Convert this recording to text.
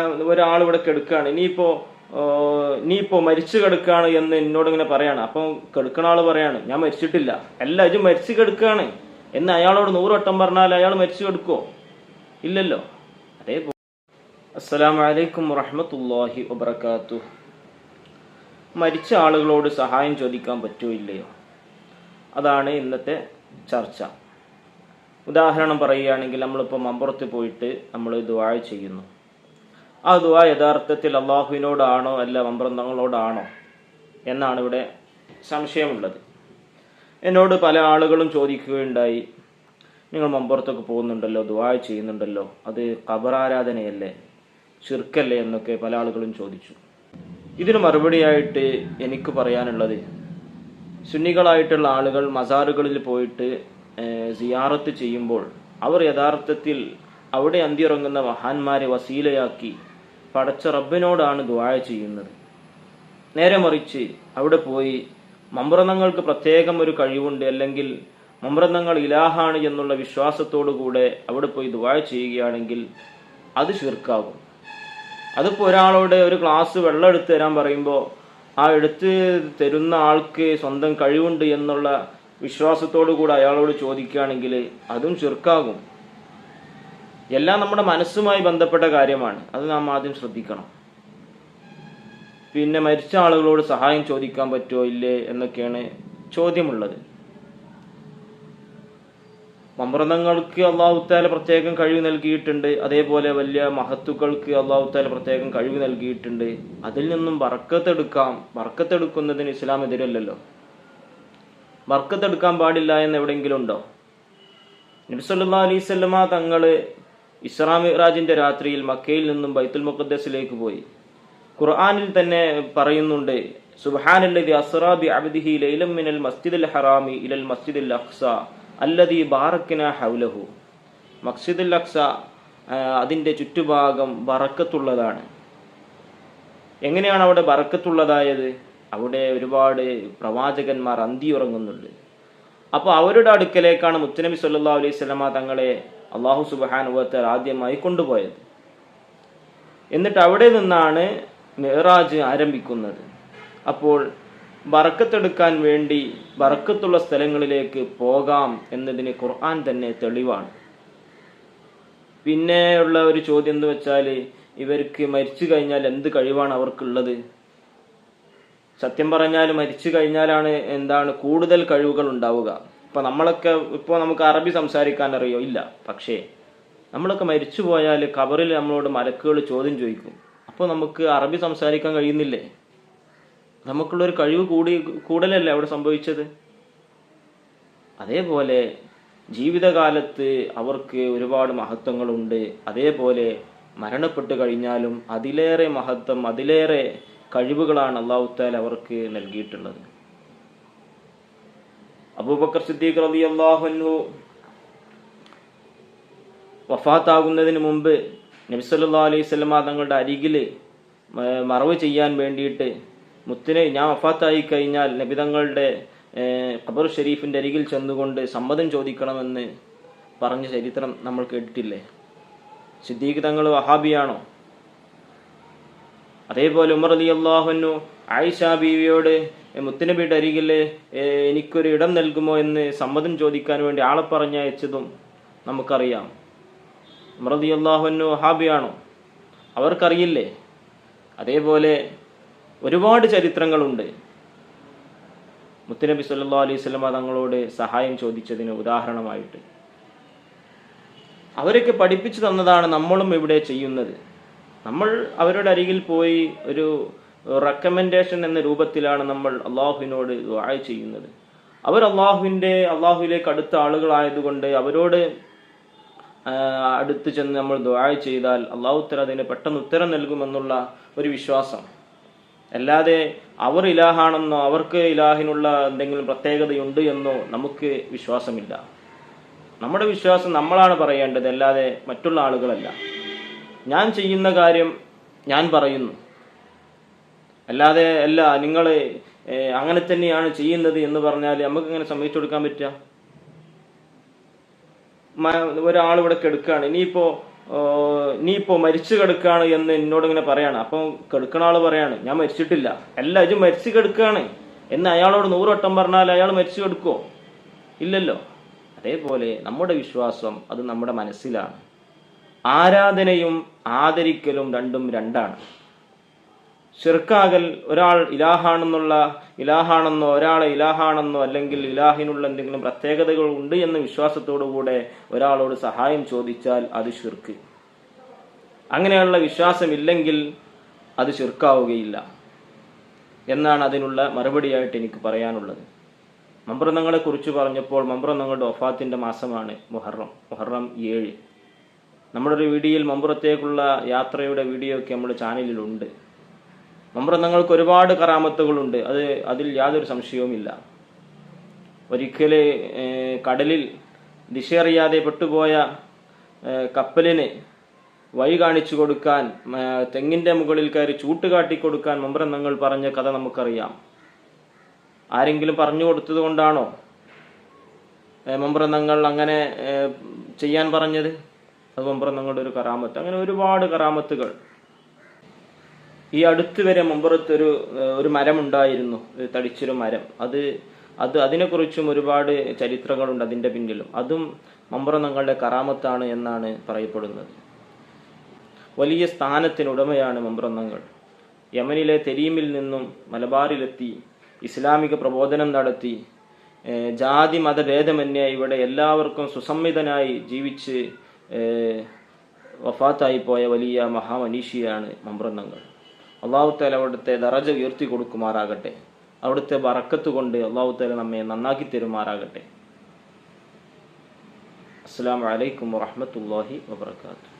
ഒരാൾ ഇവിടെ കെടുക്കുകയാണ് ഇനിയിപ്പോ നീ ഇപ്പോ മരിച്ചു കിടക്കാണ് എന്ന് എന്നോട് ഇങ്ങനെ പറയാണ്. അപ്പൊ കെടുക്കണ ആൾ പറയാണ് ഞാൻ മരിച്ചിട്ടില്ല. അല്ല ഇത് മരിച്ചു കിടക്കാണ്. എന്ന് അയാളോട് നൂറുവട്ടം പറഞ്ഞാൽ അയാൾ മരിച്ചു കിടക്കുവോ? ഇല്ലല്ലോ. അതേ അസ്സലാമു അലൈക്കും വറഹ്മത്തുള്ളാഹി വബറകാതുഹു. മരിച്ച ആളുകളോട് സഹായം ചോദിക്കാൻ പറ്റുമോ ഇല്ലയോ? അതാണ് ഇന്നത്തെ ചർച്ച. ഉദാഹരണം പറയുകയാണെങ്കിൽ നമ്മളിപ്പോൾ മമ്പുറത്ത് പോയിട്ട് നമ്മൾ ദുആ ചെയ്യുന്നു. ആ ദുവാ യഥാർത്ഥത്തിൽ അള്ളാഹുവിനോടാണോ അല്ല മമ്പ്രന്തങ്ങളോടാണോ എന്നാണ് ഇവിടെ സംശയമുള്ളത്. എന്നോട് പല ആളുകളും ചോദിക്കുകയുണ്ടായി. നിങ്ങൾ മമ്പുറത്തൊക്കെ പോകുന്നുണ്ടല്ലോ ദുവാ ചെയ്യുന്നുണ്ടല്ലോ അത് ഖബറാരാധനയല്ലേ ചിർക്കല്ലേ എന്നൊക്കെ പല ആളുകളും ചോദിച്ചു. ഇതിന് മറുപടിയായിട്ട് എനിക്ക് പറയാനുള്ളത് സുന്നികളായിട്ടുള്ള ആളുകൾ മസാറുകളിൽ പോയിട്ട് സിയാറത്ത് ചെയ്യുമ്പോൾ അവർ യഥാർത്ഥത്തിൽ അവിടെ അന്തിയുറങ്ങുന്ന മഹാന്മാരെ വസീലയാക്കി പടച്ച റബ്ബിനോടാണ് ദ്വായ ചെയ്യുന്നത്. നേരെ മറിച്ച് അവിടെ പോയി മമ്പ്രതങ്ങൾക്ക് പ്രത്യേകം ഒരു കഴിവുണ്ട് അല്ലെങ്കിൽ മമ്പ്രതങ്ങൾ ഇലാഹാണ് എന്നുള്ള വിശ്വാസത്തോടു കൂടെ അവിടെ പോയി ദ്വായ ചെയ്യുകയാണെങ്കിൽ അത് ശിർക്കാകും. അതിപ്പോൾ ഒരാളോട് ഒരു ക്ലാസ് വെള്ളം എടുത്തു തരാൻ പറയുമ്പോൾ ആ എടുത്ത് തരുന്ന ആൾക്ക് സ്വന്തം കഴിവുണ്ട് എന്നുള്ള വിശ്വാസത്തോടു കൂടെ അയാളോട് ചോദിക്കുകയാണെങ്കിൽ അതും ചുരുക്കാകും എല്ലാം നമ്മുടെ മനസ്സുമായി ബന്ധപ്പെട്ട കാര്യമാണ്. അത് നാം ആദ്യം ശ്രദ്ധിക്കണം. പിന്നെ മരിച്ച ആളുകളോട് സഹായം ചോദിക്കാൻ പറ്റുമോ ഇല്ലേ എന്നൊക്കെയാണ് ചോദ്യമുള്ളത്. മമൃതങ്ങൾക്ക് അള്ളാഹുത്താല പ്രത്യേകം കഴിവ് നൽകിയിട്ടുണ്ട്. അതേപോലെ വലിയ മഹത്തുക്കൾക്ക് അള്ളാഹുത്താല പ്രത്യേകം കഴിവ് നൽകിയിട്ടുണ്ട്. അതിൽ നിന്നും വറക്കത്തെടുക്കാം വറക്കത്തെടുക്കുന്നതിന് ഇസ്ലാം എതിരല്ലല്ലോ. വറക്കത്തെടുക്കാൻ പാടില്ല എന്ന് എവിടെയെങ്കിലും ഉണ്ടോ? നബ്സല്ലാ അലൈവല്ലമ തങ്ങൾ ഇസ്രാ ഇറാജിന്റെ രാത്രിയിൽ മക്കയിൽ നിന്നും ബൈത്തുൽ മുഖദ്ദസിലേക്ക് പോയി. ഖുർആാനിൽ തന്നെ പറയുന്നുണ്ട് സുബാനല്ലതി അസ്റാബി അബ്ദിഹി ലൈലം മിനൽ മസ്ജിദിൽ ഹറാമി ഇലൽ മസ്ജിദുൽ അഖ്സ അല്ലതി ബാറക്കിന ഹൗലഹു. മസ്ജിദുൽ അഖ്സ അതിന്റെ ചുറ്റുഭാഗം ബറക്കത്തുള്ളതാണ്. എങ്ങനെയാണ് അവിടെ ബറക്കത്തുള്ളതായത്? അവിടെ ഒരുപാട് പ്രവാചകന്മാർ അന്തിയുറങ്ങുന്നുണ്ട്. അപ്പോൾ അവരുടെ അടുക്കലേക്കാണ് മുത്തനബി സല്ലാ അലൈഹി സ്വലമ തങ്ങളെ അള്ളാഹു സുബാനുവത്തർ ആദ്യമായി കൊണ്ടുപോയത്. എന്നിട്ട് അവിടെ നിന്നാണ് മെഹറാജ് ആരംഭിക്കുന്നത്. അപ്പോൾ ബറക്കത്തെടുക്കാൻ വേണ്ടി ബറക്കത്തുള്ള സ്ഥലങ്ങളിലേക്ക് പോകാം എന്നതിന് ഖുർആൻ തന്നെ തെളിവാണ്. പിന്നെയുള്ള ഒരു ചോദ്യം എന്ന് വെച്ചാൽ ഇവർക്ക് മരിച്ചു കഴിഞ്ഞാൽ എന്ത് കഴിവാണ് അവർക്കുള്ളത്? സത്യം പറഞ്ഞാൽ മരിച്ചു കഴിഞ്ഞാലാണ് എന്താണ് കൂടുതൽ കഴിവുകൾ ഉണ്ടാവുക. ഇപ്പൊ നമ്മളൊക്കെ ഇപ്പോൾ നമുക്ക് അറബി സംസാരിക്കാൻ അറിയോ? ഇല്ല. പക്ഷേ നമ്മളൊക്കെ മരിച്ചു പോയാൽ കബറിൽ നമ്മളോട് മലക്കുകൾ ചോദ്യം ചോദിക്കും. അപ്പോൾ നമുക്ക് അറബി സംസാരിക്കാൻ കഴിയുന്നില്ലേ? നമുക്കുള്ളൊരു കഴിവ് കൂടി കൂടുതലല്ലേ അവിടെ സംഭവിച്ചത്? അതേപോലെ ജീവിതകാലത്ത് അവർക്ക് ഒരുപാട് മഹത്വങ്ങളുണ്ട്. അതേപോലെ മരണപ്പെട്ടു കഴിഞ്ഞാലും അതിലേറെ മഹത്വം അതിലേറെ കഴിവുകളാണ് അള്ളാഹുത്താൽ അവർക്ക് നൽകിയിട്ടുള്ളത്. അബൂബക്കർ സിദ്ദീഖ് റബി അള്ളാഹുനു വഫാത്താകുന്നതിന് മുമ്പ് നബിസല്ലാ അലൈഹി സ്വലമ തങ്ങളുടെ അരികിൽ മറവ് ചെയ്യാൻ വേണ്ടിയിട്ട് മുത്തിനെ ഞാൻ വഫാത്തായി കഴിഞ്ഞാൽ നബിതങ്ങളുടെ ഖബർ ഷെരീഫിന്റെ അരികിൽ ചെന്നുകൊണ്ട് സമ്മതം ചോദിക്കണമെന്ന് പറഞ്ഞ ചരിത്രം നമ്മൾ കേട്ടിട്ടില്ലേ സിദ്ദീഖ് തങ്ങൾ വഹാബിയാണോ? അതേപോലെ ഉമർ അലി അള്ളാഹുനു ആയിഷ ബീവിയോട് മുത്തനബിയുടെ അരികിൽ എനിക്കൊരു ഇടം നൽകുമോ എന്ന് സമ്മതം ചോദിക്കാൻ വേണ്ടി ആളെ പറഞ്ഞയച്ചതും നമുക്കറിയാം. ഉമർ അലി അള്ളാഹുനു ഹാബിയാണോ അവർക്കറിയില്ലേ? അതേപോലെ ഒരുപാട് ചരിത്രങ്ങളുണ്ട്. മുത്തനബി സല്ലാ അലൈഹി സ്വലമ തങ്ങളോട് സഹായം ചോദിച്ചതിന് ഉദാഹരണമായിട്ട്. അവരൊക്കെ പഠിപ്പിച്ചു തന്നതാണ് നമ്മളും ഇവിടെ ചെയ്യുന്നത്. നമ്മൾ അവരുടെ അരികിൽ പോയി ഒരു റെക്കമെൻഡേഷൻ എന്ന രൂപത്തിലാണ് നമ്മൾ അള്ളാഹുവിനോട് ദുആ ചെയ്യുന്നത്. അവർ അള്ളാഹുവിന്റെ അള്ളാഹുവിലേക്ക് അടുത്ത ആളുകളായതുകൊണ്ട് അവരോട് അടുത്ത് ചെന്ന് നമ്മൾ ദുആ ചെയ്താൽ അള്ളാഹു ഉത്തര അതിന് പെട്ടെന്ന് ഉത്തരം നൽകുമെന്നുള്ള ഒരു വിശ്വാസം. അല്ലാതെ അവർ ഇലാഹാണെന്നോ അവർക്ക് ഇലാഹിനുള്ള എന്തെങ്കിലും പ്രത്യേകതയുണ്ട് എന്നോ നമുക്ക് വിശ്വാസമില്ല. നമ്മുടെ വിശ്വാസം നമ്മളാണ് പറയേണ്ടത് അല്ലാതെ മറ്റുള്ള ആളുകളല്ല. ഞാൻ ചെയ്യുന്ന കാര്യം ഞാൻ പറയുന്നു. അല്ലാതെ അല്ല നിങ്ങൾ അങ്ങനെ തന്നെയാണ് ചെയ്യുന്നത് എന്ന് പറഞ്ഞാൽ നമുക്ക് ഇങ്ങനെ സമ്മതിച്ചു കൊടുക്കാൻ പറ്റുക? ഒരാൾ ഇവിടെ കെടുക്കുകയാണ് ഇനിയിപ്പോ നീ മരിച്ചു കിടക്കുകയാണ് എന്ന് എന്നോട് ഇങ്ങനെ പറയാണ്. അപ്പം കെടുക്കണ ആൾ പറയാണ് ഞാൻ മരിച്ചിട്ടില്ല. അല്ല ഇത് മരിച്ചു കിടക്കുകയാണ് എന്ന് അയാളോട് നൂറുവട്ടം പറഞ്ഞാൽ അയാൾ മരിച്ചു കിടക്കുമോ ഇല്ലല്ലോ. അതേപോലെ നമ്മുടെ വിശ്വാസം അത് നമ്മുടെ മനസ്സിലാണ്. ആരാധനയും ആദരിക്കലും രണ്ടും രണ്ടാണ്. ഷിർക്കാകൽ ഒരാൾ ഇലാഹാണെന്നുള്ള ഇലാഹാണെന്നോ ഒരാളെ ഇലാഹാണെന്നോ അല്ലെങ്കിൽ ഇലാഹിനുള്ള എന്തെങ്കിലും പ്രത്യേകതകൾ ഉണ്ട് എന്ന വിശ്വാസത്തോടുകൂടെ ഒരാളോട് സഹായം ചോദിച്ചാൽ അത് ഷിർക്ക് അങ്ങനെയുള്ള വിശ്വാസമില്ലെങ്കിൽ അത് ഷിർക്കാവുകയില്ല എന്നാണ് അതിനുള്ള മറുപടിയായിട്ട് എനിക്ക് പറയാനുള്ളത്. മമ്പ്രന്നങ്ങളെ കുറിച്ച് പറഞ്ഞപ്പോൾ മമ്പ്രന്നങ്ങളുടെ ഒഫാത്തിന്റെ മാസമാണ് മുഹറം മുഹറം ഏഴ്. നമ്മുടെ ഒരു വീഡിയോയിൽ മമ്പുറത്തേക്കുള്ള യാത്രയുടെ വീഡിയോ ഒക്കെ നമ്മുടെ ചാനലിലുണ്ട്. മമ്പ്രന്നങ്ങൾക്ക് ഒരുപാട് കറാമത്തുകളുണ്ട് അത് അതിൽ യാതൊരു സംശയവുമില്ല. ഒരിക്കൽ കടലിൽ ദിശയറിയാതെ പെട്ടുപോയ കപ്പലിന് വഴി കാണിച്ചു കൊടുക്കാൻ തെങ്ങിന്റെ മുകളിൽ കയറി ചൂട്ട് കാട്ടിക്കൊടുക്കാൻ മമ്പ്രന്നങ്ങൾ പറഞ്ഞ കഥ നമുക്കറിയാം. ആരെങ്കിലും പറഞ്ഞു കൊടുത്തത് കൊണ്ടാണോ മമ്പുറം അങ്ങനെ ചെയ്യാൻ പറഞ്ഞത്? അത് മമ്പ്രന്നങ്ങളുടെ ഒരു കറാമത്ത് അങ്ങനെ ഒരുപാട് കറാമത്തുകൾ ഈ അടുത്ത് വരെ മുമ്പുറത്ത് ഒരു ഒരു മരമുണ്ടായിരുന്നു. തടിച്ചൊരു മരം. അത് അത് അതിനെക്കുറിച്ചും ഒരുപാട് ചരിത്രങ്ങളുണ്ട് അതിന്റെ പിന്നിലും. അതും മമ്പറന്നങ്ങളുടെ കറാമത്താണ് എന്നാണ് പറയപ്പെടുന്നത്. വലിയ സ്ഥാനത്തിനുടമയാണ് മമ്പ്രന്നങ്ങൾ യമനിലെ തെരീമിൽ നിന്നും മലബാറിലെത്തി ഇസ്ലാമിക പ്രബോധനം നടത്തി ജാതി മതഭേദമന്യേ ഇവിടെ എല്ലാവർക്കും സുസംമിതനായി ജീവിച്ച് വഫാത്തായി പോയ വലിയ മഹാമനീഷിയാണ് മമ്പ്രന്നങ്ങൾ അള്ളാഹുത്താല അവിടുത്തെ ദറജ ഉയർത്തി കൊടുക്കുമാറാകട്ടെ. അവിടുത്തെ ബറക്കത്ത് കൊണ്ട് അള്ളാഹുത്താല നമ്മെ നന്നാക്കി തരുമാറാകട്ടെ. അസ്സാം വലൈക്കും വാഹമത്തല്ലാഹി വാബർക്കാത്തു